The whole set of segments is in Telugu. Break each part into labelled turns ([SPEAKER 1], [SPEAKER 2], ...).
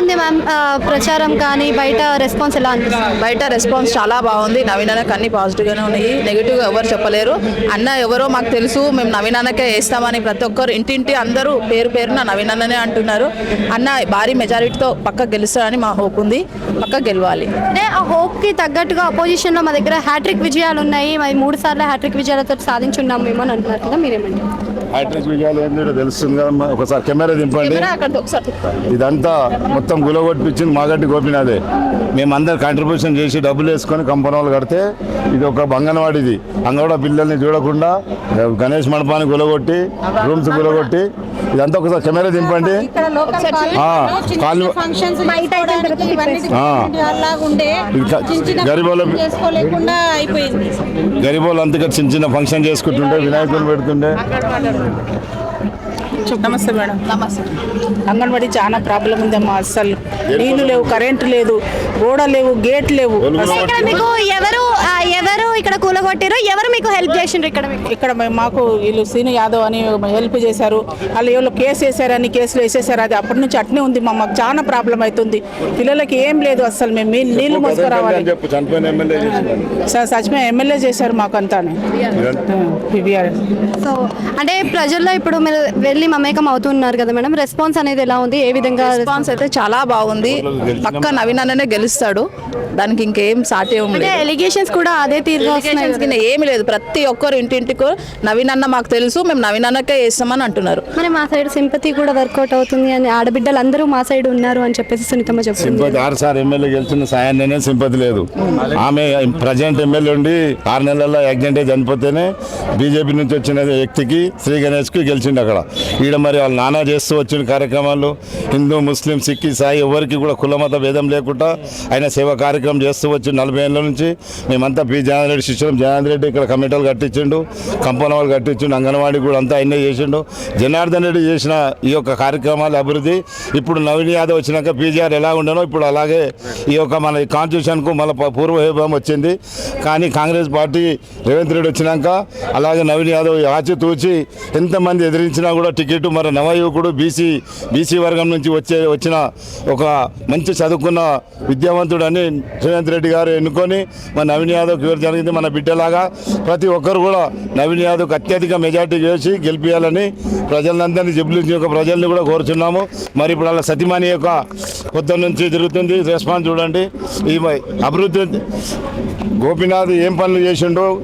[SPEAKER 1] ఉంది మ్యామ్. ప్రచారం కానీ బయట రెస్పాన్స్ ఎలా అనిపిస్తుంది?
[SPEAKER 2] బయట రెస్పాన్స్ చాలా బాగుంది. నవీన్ అన్నకి అన్ని పాజిటివ్గానే ఉన్నాయి. నెగిటివ్ ఎవరు చెప్పలేరు. అన్న ఎవరో మాకు తెలుసు. మేము నవీన్ అన్నకే వేస్తామని ప్రతి ఒక్కరు ఇంటింటి అందరూ పేరు పేరున నవీన్ అన్ననే అంటున్నారు. అన్న భారీ మెజారిటీతో పక్క గెలుస్తారని మా హోప్ ఉంది. పక్క గెలవాలి.
[SPEAKER 1] అంటే ఆ హోప్కి తగ్గట్టుగా అపోజిషన్లో మా దగ్గర హ్యాట్రిక్ విజయాలు ఉన్నాయి. మరి మూడు సార్లు హ్యాట్రిక్ విజయాలతో సాధించున్నాం మేము అని అంటున్నారు కదా మీరేమండి
[SPEAKER 3] హ్యాట్రిక్ విజయాలు ఏంటో తెలుస్తుంది కదమ్మా ఒకసారి కెమెరా దింపండి. ఇదంతా మొత్తం గులగొట్టించింది మాగట్టి గోపినాథే మేమందరం కాంట్రిబ్యూషన్ చేసి డబ్బులు వేసుకొని కంపెనీ వాళ్ళు కడితే ఇది ఒక అంగన్వాడిది అంగన్వాడ పిల్లల్ని చూడకుండా గణేష్ మండపాన్ని గులగొట్టి రూమ్స్ గులగొట్టి ఇదంతా ఒకసారి కెమెరా దింపండి. గరీబోళ్ళు అంతగా చిన్న చిన్న ఫంక్షన్ చేసుకుంటుంటే వినాయకుని పెడుతుండే.
[SPEAKER 4] నమస్తే మేడం.
[SPEAKER 2] నమస్తే.
[SPEAKER 4] అంగన్వాడీ చాలా ప్రాబ్లం ఉందమ్మా అస్సలు. నీళ్ళు లేవు కరెంటు లేదు గోడ లేవు గేట్ లేవు.
[SPEAKER 1] ఎవరు ఇక్కడ కూలగొట్టారు ఎవరు మీకు హెల్ప్ చేసిండ్రు ఇక్కడ మీకు?
[SPEAKER 4] ఇక్కడ మాకు వీళ్ళు సీను యాదవ్ అని హెల్ప్ చేశారు. వాళ్ళు ఎవరో కేసు వేసారని కేసులు వేసేసారు. అది అప్పటి నుంచి అట్నే ఉంది. మా మాకు చాలా ప్రాబ్లం అవుతుంది పిల్లలకి ఏం లేదు అస్సలు. మేము మీ- నీళ్ళు మోసుకురావాలి.
[SPEAKER 3] చెప్పు చనిపోయిన ఎమ్మెల్యే
[SPEAKER 4] చేశారు మాకు అంతా
[SPEAKER 1] సో అంటే ప్రజల్లో ఇప్పుడు మీరు వెళ్ళి మమేకం అవుతున్నారు కదా మేడం. రెస్పాన్స్ అనేది ఎలా ఉంది? ఏ విధంగా
[SPEAKER 2] రెస్పాన్స్ అయితే చాలా బాగుంది. పక్క నవీన్ అన్ననే గెలుస్తాడు. దానికి ఇంకేం సాటి
[SPEAKER 1] ఎలిగేషన్స్ కూడా అదే తీరుగా
[SPEAKER 2] Allegations కింద ఏమి లేదు. ప్రతి ఒక్కరు ఇంటింటికి నవీన్ అన్న మాకు తెలుసు మేము నవీన్ అన్నకే వేస్తామని అంటున్నారు.
[SPEAKER 1] మరి మా సైడ్ సింపతి కూడా వర్కౌట్ అవుతుంది అని ఆడబిడ్డలు అందరూ మా సైడ్ ఉన్నారు అని చెప్పేసి సునీతమ్మ
[SPEAKER 3] సింపతి ఆరు సార్ ఎమ్మెల్యే గెలిచిన సాయాన్నే సింపతి లేదు. ఆమె ప్రజెంట్ ఎమ్మెల్యే ఉండి ఆరు నెలల్లో యాక్సిడెంట్ అయి చనిపోతేనే బీజేపీ నుంచి వచ్చిన వ్యక్తికి శ్రీ గణేష్కి గెలిచిండు అక్కడ. ఈడ మరి వాళ్ళు నానా చేస్తూ వచ్చిన కార్యక్రమాలు హిందూ ముస్లిం సిక్ సాయి ఎవరికి కూడా కులమత భేదం లేకుండా ఆయన సేవా కార్యక్రమం చేస్తూ వచ్చి నలభై ఏళ్ళ నుంచి మేమంతా జనార్దన్ రెడ్డి శిష్యులం జనార్దన్ రెడ్డి ఇక్కడ కమిటీలు కట్టించిండు కంపౌండ్ వాళ్ళు కట్టించిండు అంగన్వాడీ కూడా అంతా ఆయనే చేసిండు. జనార్దన్ రెడ్డి చేసిన ఈ యొక్క కార్యక్రమాల అభివృద్ధి ఇప్పుడు నవీన్ యాదవ్ వచ్చినాక పీజీఆర్ ఎలా ఉండనో ఇప్పుడు అలాగే ఈ యొక్క మన కాన్స్టిట్యూషన్కు మళ్ళీ పూర్వవైభవం వచ్చింది. కానీ కాంగ్రెస్ పార్టీ రేవంత్ రెడ్డి వచ్చినాక అలాగే నవీన్ యాదవ్ ఆచితూచి ఎంతమంది ఎదిరించినా కూడా టికెట్ మరి నవయువకుడు బీసీ బీసీ వర్గం నుంచి వచ్చే వచ్చిన ఒక మంచి చదువుకున్న విద్యావంతుడని రేవంత్ రెడ్డి గారు ఎన్నుకొని మన నవీన్ యాదవ్కి ఇవ్వడం జరిగింది మన బిడ్డలాగా ప్రతి ఒక్కరు కూడా నవీన్ యాదవ్కి అత్యధిక మెజార్టీ చేసి గెలిపించాలని ప్రజలందరినీ జబ్బులించి యొక్క ప్రజల్ని కూడా కోరుచున్నాము. మరి ఇప్పుడు అలా సతీమణి యొక్క పొద్దున్న నుంచి జరుగుతుంది రెస్పాన్స్ చూడండి. ఈ అభివృద్ధి గోపీనాథ్ ఏం పనులు చేసిండో?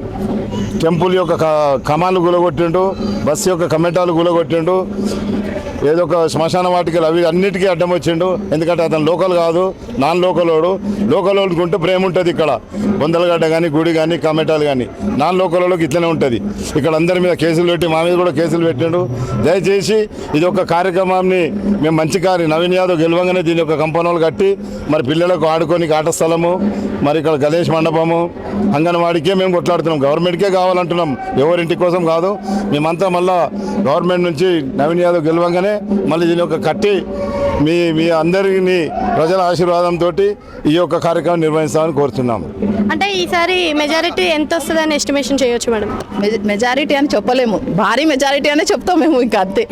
[SPEAKER 3] టెంపుల్ యొక్క క- కమాలు గులగొట్టిండు. బస్సు యొక్క కమెటాలు గులగొట్టిండు. ఏదో ఒక శ్మశాన వాటికలు అవి అన్నిటికీ అడ్డం వచ్చిండు. ఎందుకంటే అతను లోకల్ కాదు నాన్ లోకల్ వాడు. లోకల్ వాళ్ళకి ప్రేమ ఉంటుంది ఇక్కడ. బొందలగడ్డ కానీ గుడి కానీ కమెటాలు కానీ నాన్ లోకల్ వాళ్ళకి ఇట్లనే ఉంటుంది. ఇక్కడ అందరి మీద కేసులు పెట్టి మా మీద కూడా కేసులు పెట్టిండు. దయచేసి ఇది ఒక కార్యక్రమాన్ని మేము మంచి కార్య. నవీన్ యాదవ్ గెలవంగానే దీని యొక్క కంపౌండ్ కట్టి మరి పిల్లలకు ఆడుకొని ఆట స్థలము మరి ఇక్కడ గణేష్ మండపము అంగన్వాడికే మేము కొట్లాడుతున్నాం. గవర్నమెంట్కే కావాలంటున్నాం. ఎవరింటి కోసం కాదు. మేమంతా మళ్ళా గవర్నమెంట్ నుంచి నవీన్ యాదవ్ గెలవంగానే మళ్ళీ దీని యొక్క కట్టి మీ మీ అందరిని ప్రజల ఆశీర్వాదంతో ఈ యొక్క కార్యక్రమం నిర్వహిస్తామని కోరుతున్నాం
[SPEAKER 1] అంటే ఈసారి మెజారిటీ ఎంత వస్తుందని ఎస్టిమేషన్ చేయొచ్చు మేడం?
[SPEAKER 2] మెజారిటీ అని చెప్పలేము. భారీ మెజారిటీ అనే చెప్తాం మేము ఇంకా అంతే.